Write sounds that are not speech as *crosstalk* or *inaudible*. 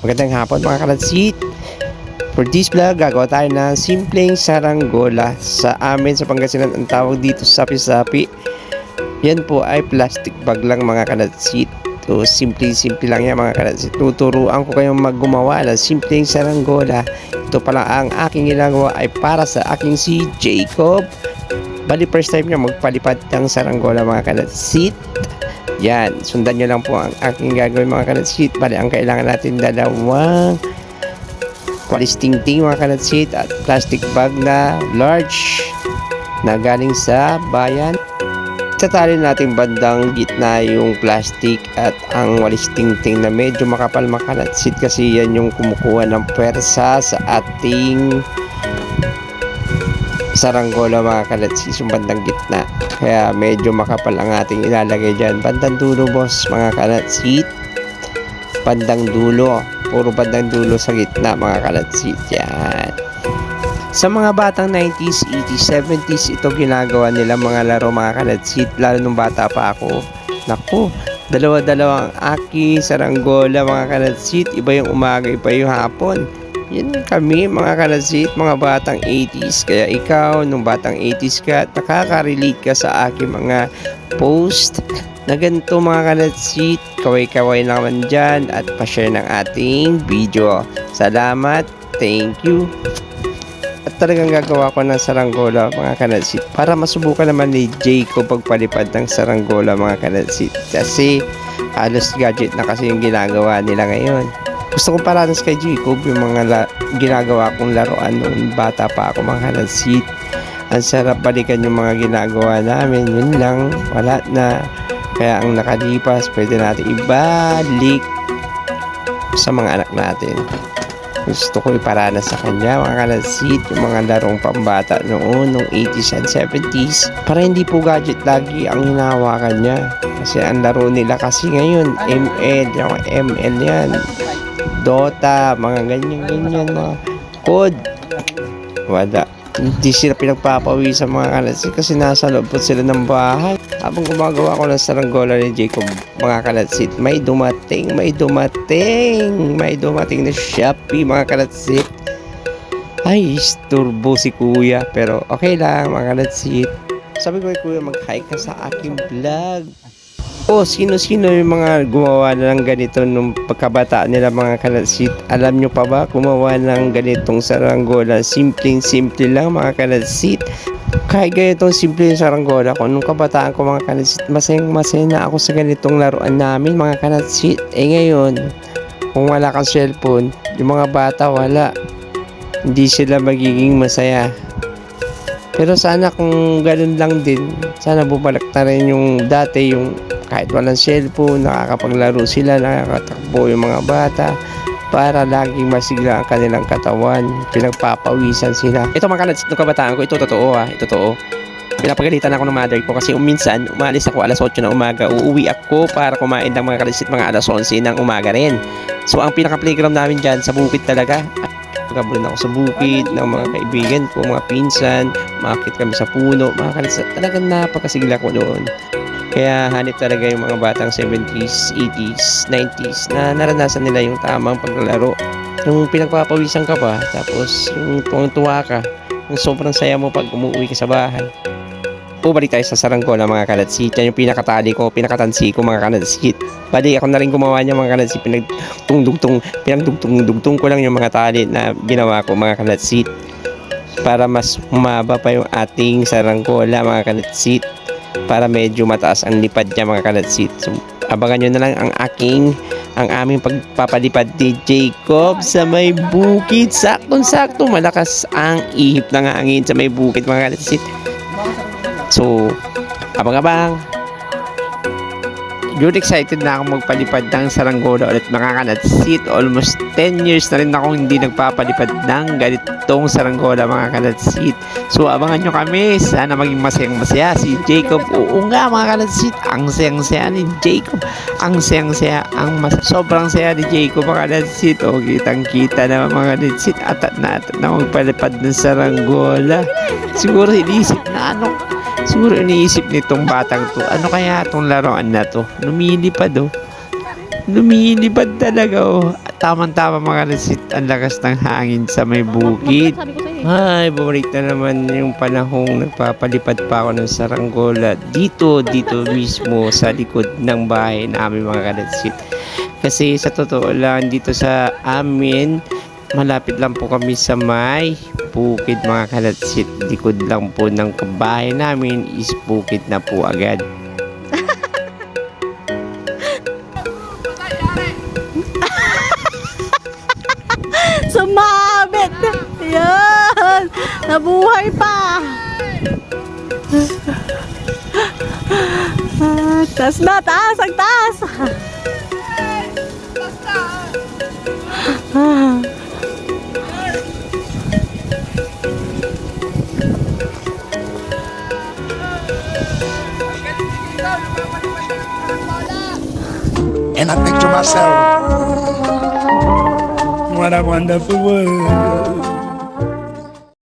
Magandang hapon mga kalatsit. For this vlog, gagawa tayo ng simpleng saranggola. Sa amin sa Pangasinan, ang tawag dito sapi-sapi. Yan po ay plastic bag lang mga kalatsit. So, simple-simple lang yan mga kalatsit. Tuturuan ko kayong maggumawa ng simpleng saranggola. Ito pala ang aking ginagawa ay para sa aking si Jacob. Bali first time niya magpalipad ng saranggola mga kalatsit. Yan, sundan nyo lang po ang aking gagawin mga kanatsit. Bali, ang kailangan natin dalawang walis tingting mga kanatsit at plastic bag na large na galing sa bayan. Tatali natin bandang gitna yung plastic at ang walis tingting na medyo makapal mga kanatsit kasi yan yung kumukuha ng pwersa sa ating saranggola mga kanatsit yung bandang gitna. Kaya medyo makapal ang ating ilalagay dyan. Bandang dulo boss mga kanatsit. Bandang dulo. Puro bandang dulo sa gitna mga kanatsit. Yan. Sa mga batang 90s, 80s, 70s, ito ginagawa nila mga laro mga kanatsit. Lalo nung bata pa ako. Naku, dalawa-dalawa ang aki, saranggola mga kanatsit. Iba yung umaga, iba yung hapon. Yan kami mga kalasit, mga batang 80s. Kaya ikaw, nung batang 80s ka, at nakaka-relate ka sa aking mga post na ganito mga kalasit. Kaway-kaway naman dyan at pa-share ng ating video. Salamat. Thank you. At talagang gagawa ko ng saranggola mga kanasit para masubukan naman ni Jacob pagpalipad ng saranggola mga kanasit. Kasi halos gadget na kasi yung ginagawa nila ngayon. Gusto kong paranas kay Jacob yung mga la- ginagawa kong laruan noon bata pa ako mga kanasit. Ang sarap balikan yung mga ginagawa namin. Yun lang, wala na. Kaya ang nakalipas, pwede natin ibalik sa mga anak natin. Gusto ko iparanas sa kanya mga kanasit, yung mga larong pambata noon, nung 80s and 70s. Para hindi po gadget lagi ang hinahawakan niya. Kasi ang laro nila kasi ngayon, ML, yung ML yan. Dota, mga ganyan-ganyan, mga code. Wala. Hindi sila pinagpapawi sa mga kanatsit kasi nasa loob po sila ng bahay. Habang gumagawa ko ng saranggola ni Jacob, mga kanatsit, may dumating, may dumating, may dumating na Shopee, mga kanatsit. Ay, isturbo si kuya. Pero okay lang, mga kanatsit. Sabi ko kay kuya, mag-hi ka sa aking vlog. O, sino-sino yung mga gumawa na ng ganito nung pagkabataan nila mga kanatsit? Alam nyo pa ba gumawa ng ganitong saranggola? Simpleng-simple lang mga kanatsit. Kahit ganitong simple yung saranggola ko, nung kabataan ko mga kanatsit, masayang masaya na ako sa ganitong laruan namin mga kanatsit. Eh ngayon, kung wala kang cellphone, yung mga bata wala. Hindi sila magiging masaya. Pero sana kung ganun lang din, sana bumalik na rin yung dati, yung kahit walang cellphone, nakakapaglaro sila, nakakatakbo yung mga bata para laging masigla ang kanilang katawan, pinagpapawisan sila. Ito mga kanats, nung kabataan ko, ito totoo ah, ito totoo. Pinapagalitan ako ng mother ko kasi minsan umalis ako alas 8 ng umaga, uuwi ako para kumain ng mga kalisit mga alas 11 ng umaga rin. So ang pinaka playground namin dyan sa bukid talaga, Pagkabulan ako sa bukid ng mga kaibigan ko, mga pinsan, makakit kami sa puno, mga kalisa. Talagang napakasigla ko noon. Kaya hanip talaga yung mga batang 70s, 80s, 90s na naranasan nila yung tamang paglalaro. Yung pinagpapawisan ka pa, tapos yung tuwang-tuwa ka, yung sobrang saya mo pag umuwi ka sa bahay. Pubalik tayo sa saranggola mga kalatsit. Yan yung pinakatali ko, pinakatansi ko mga kalatsit. Bali, ako na rin gumawa niya mga kalatsit. Pinagtungdugtong, pinagdugtong-dugtong ko lang yung mga tali na ginawa ko mga kalatsit. Para mas humaba pa yung ating saranggola mga kalatsit. Para medyo mataas ang lipad niya mga kalatsit. So, abangan nyo na lang ang aking ang aming pagpapalipad ni Jacob sa may bukid. Saktong-sakto malakas ang ihip ng hangin sa may bukid mga kalatsit. So, abang-abang. Yun excited na ako magpalipad ng saranggola ulit mga kanatsit. Almost 10 years na rin ako hindi nagpapalipad ng ganitong saranggola mga kanatsit. So abangan nyo kami. Sana maging masayang masaya si Jacob. Oo nga mga kanatsit. Ang sayang saya ni Jacob. Ang sayang saya. Ang mas sobrang saya ni Jacob mga kanatsit. O kitang kita na mga kanatsit. Atat na atat na magpalipad ng saranggola. Siguro inisip na ano Siguro iniisip nitong batang to, ano kaya itong laruan na to? Lumilipad oh. Lumilipad talaga oh. Tamang-tama mga kanasit. Ang lakas ng hangin sa may bukid. Ay, bumalik na naman yung panahong nagpapalipad pa ako ng saranggola dito, dito mismo sa likod ng bahay namin mga kanatsit. Kasi sa totoo lang, dito sa amin, malapit lang po kami sa may bukid mga kanatsit. Likod lang po ng bahay namin is bukid na po agad. *laughs* Sumabit! Yan! Nabuhay pa! *laughs* Ah, taas na, taas! Ang taas! And I think to myself, what a wonderful world.